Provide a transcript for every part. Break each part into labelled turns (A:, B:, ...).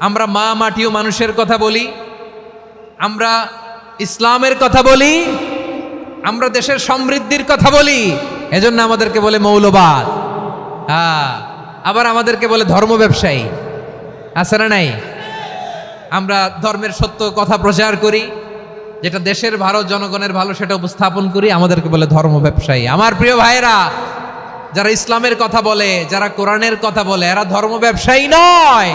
A: আমরা মা মাটিও মানুষের কথা বলি, আমরা ইসলামের কথা বলি, আমরা দেশের সমৃদ্ধির কথা বলি, এজন্য আমাদেরকে বলে মৌলবাদ। হ্যাঁ আবার আমাদেরকে বলে ধর্ম ব্যবসায়ী। আছে না নাই? আমরা ধর্মের সত্য কথা প্রচার করি, যেটা দেশের ভালো, জনগণের ভালো, সেটা উপস্থাপন করি, আমাদেরকে বলে ধর্ম ব্যবসায়ী। আমার প্রিয় ভাইরা যারা ইসলামের কথা বলে, যারা কোরআনের কথা বলে, এরা ধর্ম ব্যবসায়ী নয়।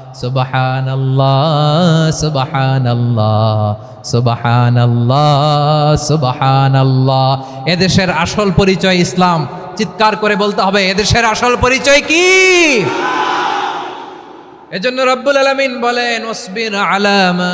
A: সুবাহান আল্লাহ সুবাহান আল্লাহ সুবাহান আল্লাহ এদেশের আসল পরিচয় ইসলাম। চিৎকার করে বলতে হবে, এদেশের আসল পরিচয় কি? এজন্য রব্বুল আলামিন বলেন ওসবির আলা মা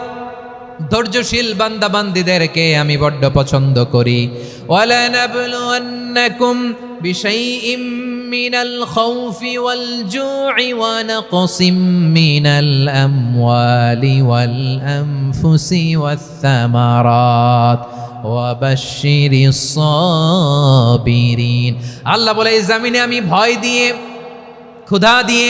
A: ধৈর্যশীল বান্দা বান্দিদেরকে আমি বড্ড পছন্দ করি। ওয়ালানাবলুয়ান্নাকুম বিশাইইম মিনাল খাউফি ওয়াল জু'i ওয়া নাকসিম মিনাল আমওয়ালি ওয়াল আনফুসি সাবিরিন। আল্লাহ বলে, এই আমি ভয় দিয়ে, ক্ষুধা দিয়ে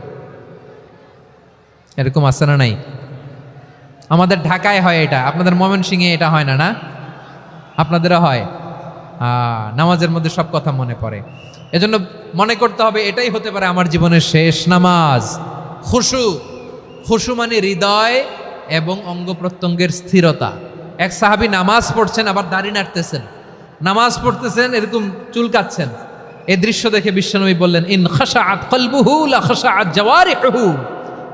A: এরকম আছে না নাই? আমাদের ঢাকায় হয় এটা, আপনাদের ময়মনসিংহে এটা হয় না না? আপনাদেরও হয়? নামাজের মধ্যে সব কথা মনে পড়ে। এজন্য মনে করতে হবে, এটাই হতে পারে আমার জীবনের শেষ নামাজ। খুশু খুশু মানে হৃদয় এবং অঙ্গ প্রত্যঙ্গের স্থিরতা। এক সাহাবি নামাজ পড়ছেন, আবার দাড়ি নাড়তেছেন। নামাজ পড়তেছেন, এরকম চুলকাচ্ছেন এই দৃশ্য দেখে বিশ্বনবী বললেন, ইন খাশাআত কলবুহু লা খাশাআত জাওয়ারিহুহু।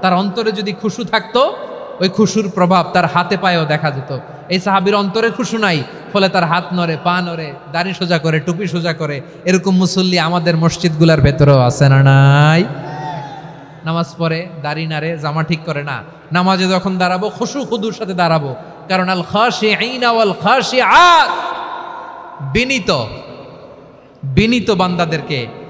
A: তার অন্তরে যদি খুশু থাকতো, ওই খুশুর প্রভাব তার হাতে পায়েও দেখা যেত। এই সাহাবির অন্তরে খুশু নাই, ফলে তার হাত নড়ে, পা নড়ে, দাড়ি সোজা করে, টুপি সোজা করে, এরকম মুসল্লি আমাদের মসজিদগুলোর ভেতরেও আছে না নাই? নামাজ পড়ে, দাড়ি নাড়ে, জামা ঠিক করে না। নামাজে যখন দাঁড়াবো, খুশু খুদুর সাথে দাঁড়াবো। কারণ আল খাসি আইনা ওয়াল খাসি বিনীত বিনীত বান্দাদেরকে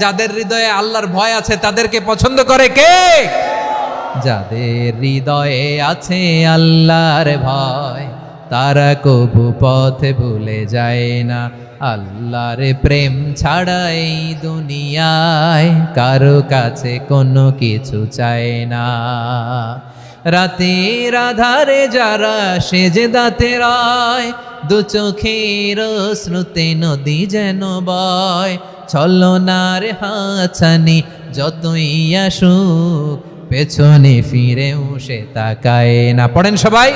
A: যাদের হৃদয়ে আল্লাহর ভয় আছে, তাদেরকে পছন্দ করে কে? যাদের হৃদয়ে আছে আল্লাহর ভয়, তারা কবু পথে ভুলে যায় না। আল্লাহর প্রেম ছাড়া এই দুনিয়ায় কারও কাছে কোনো কিছু চায় না। রাতের আধারে যারা সেজে দাঁতে রায়, দু চোখের শ্রুতে নদী যেন বয় ছলনার হাছানি যতই আসুক পেছনে ফিরেও সে তাকায় না। পড়েন সবাই।